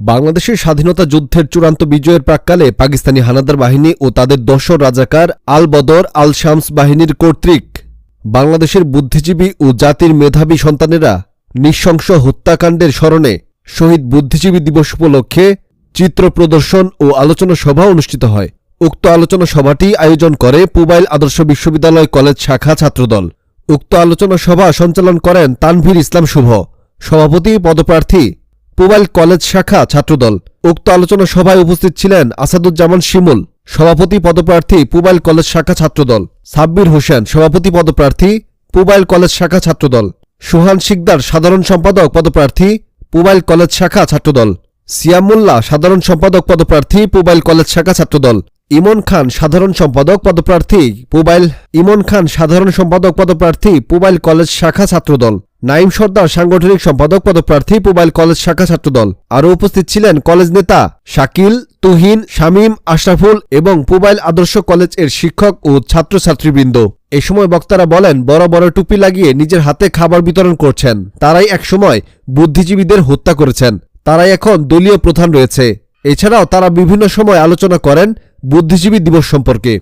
বাংলাদেশের স্বাধীনতা যুদ্ধের চূড়ান্ত বিজয়ের প্রাক্কালে পাকিস্তানি হানাদার বাহিনী ও তাদের দশর রাজাকার আল বদর আল শামস বাহিনীর কর্তৃক বাংলাদেশের বুদ্ধিজীবী ও জাতির মেধাবী সন্তানেরা নৃশংস হত্যাকাণ্ডের স্মরণে শহীদ বুদ্ধিজীবী দিবস উপলক্ষে চিত্র প্রদর্শন ও আলোচনা সভা অনুষ্ঠিত হয়। উক্ত আলোচনা সভাটি আয়োজন করে পুবাইল আদর্শ বিশ্ববিদ্যালয় কলেজ শাখা ছাত্রদল। উক্ত আলোচনা সভা সঞ্চালন করেন তানভীর ইসলাম শুভ। সভাপতি, পদপ্রার্থী পুবাইল কলেজ শাখা ছাত্রদল। উক্ত আলোচনা সভায় উপস্থিত ছিলেন আসাদুজ্জামান শিমুল, সভাপতি পদপ্রার্থী পুবাইল কলেজ শাখা ছাত্রদল। সাব্বির হোসেন, সভাপতি পদপ্রার্থী পুবাইল কলেজ শাখা ছাত্রদল। সুহান শিকদার, সাধারণ সম্পাদক পদপ্রার্থী পুবাইল কলেজ শাখা ছাত্রদল। সিয়ামুল্লাহ, সাধারণ সম্পাদক পদপ্রার্থী পুবাইল কলেজ শাখা ছাত্রদল। ইমন খান, সাধারণ সম্পাদক পদপ্রার্থী পুবাইল ইমন খান, সাধারণ সম্পাদক পদপ্রার্থী পুবাইল কলেজ শাখা ছাত্রদল। নাইম সর্দার সাংগঠনিক সম্পাদক পদপ্রার্থী পুবাইল কলেজ শাখা ছাত্রদল। আরও উপস্থিত ছিলেন কলেজ নেতা শাকিল, তুহিন, শামীম, আশরাফুল এবং পুবাইল আদর্শ কলেজের শিক্ষক ও ছাত্রছাত্রীবৃন্দ। এ সময় বক্তারা বলেন, বড় বড় টুপি লাগিয়ে নিজের হাতে খাবার বিতরণ করছেন। তারাই একসময় বুদ্ধিজীবীদের হত্যা করেছেন। তারাই এখন দলীয় প্রধান রয়েছে। এছাড়াও তারা বিভিন্ন সময় আলোচনা করেন বুদ্ধিজীবী দিবস সম্পর্কে।